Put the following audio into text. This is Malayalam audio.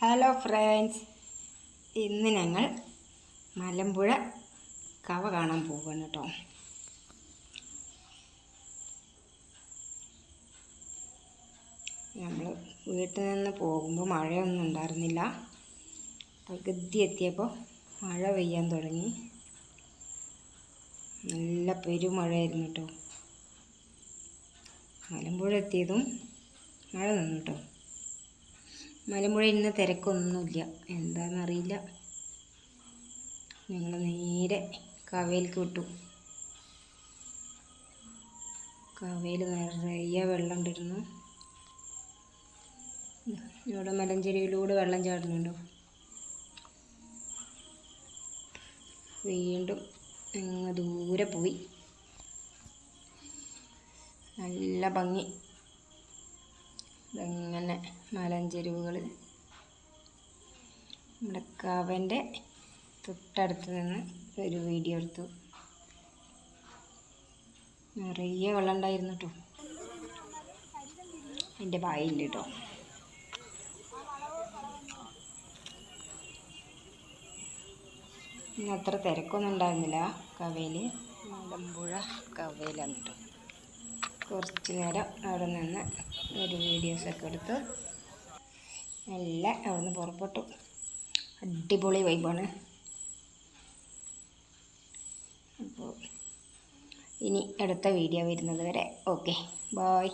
ഹലോ ഫ്രണ്ട്സ് ഇന്ന് ഞങ്ങൾ മലമ്പുഴ കവ കാണാൻ പോവുകയാണ് കേട്ടോ. നമ്മൾ വീട്ടിൽ നിന്ന് പോകുമ്പോൾ മഴയൊന്നും ഉണ്ടായിരുന്നില്ല. പകുതി എത്തിയപ്പോൾ മഴ പെയ്യാൻ തുടങ്ങി. നല്ല പെരുമഴയായിരുന്നു കേട്ടോ. മലമ്പുഴ എത്തിയതും മഴ നിന്നു കേട്ടോ. മലമ്പുഴ ഇന്ന് തിരക്കൊന്നുമില്ല. എന്താണെന്നറിയില്ല ഞങ്ങൾ നേരെ കവയിലേക്ക് വിട്ടു. കവയിൽ നിറയെ വെള്ളം ഉണ്ടായിരുന്നു ഇവിടെ മലഞ്ചെരിയിലൂടെ വെള്ളം ചാടുന്നുണ്ടോ? വീണ്ടും അങ്ങ് ദൂരെ പോയി. നല്ല ഭംഗി. ഇങ്ങനെ മലഞ്ചെരുവുകൾ നമ്മുടെ കവന്റെ തൊട്ടടുത്ത് നിന്ന് ഒരു വീഡിയോ എടുത്തു. നിറയെ വെള്ളം ഉണ്ടായിരുന്നു കേട്ടോ എന്റെ ബായിൽ കേട്ടോ ഇന്ന് അത്ര തിരക്കൊന്നും ഉണ്ടായിരുന്നില്ല കവയിൽ മലമ്പുഴ കവയിലാണ് കേട്ടോ കുറച്ച് നേരം അവിടെ നിന്ന് ഒരു വീഡിയോസൊക്കെ എടുത്ത് നല്ല അവിടെ നിന്ന് പുറപ്പെട്ടു. അടിപൊളി വൈബാണ് അപ്പോൾ ഇനി അടുത്ത വീഡിയോ വരുന്നത് വരെ. Okay bye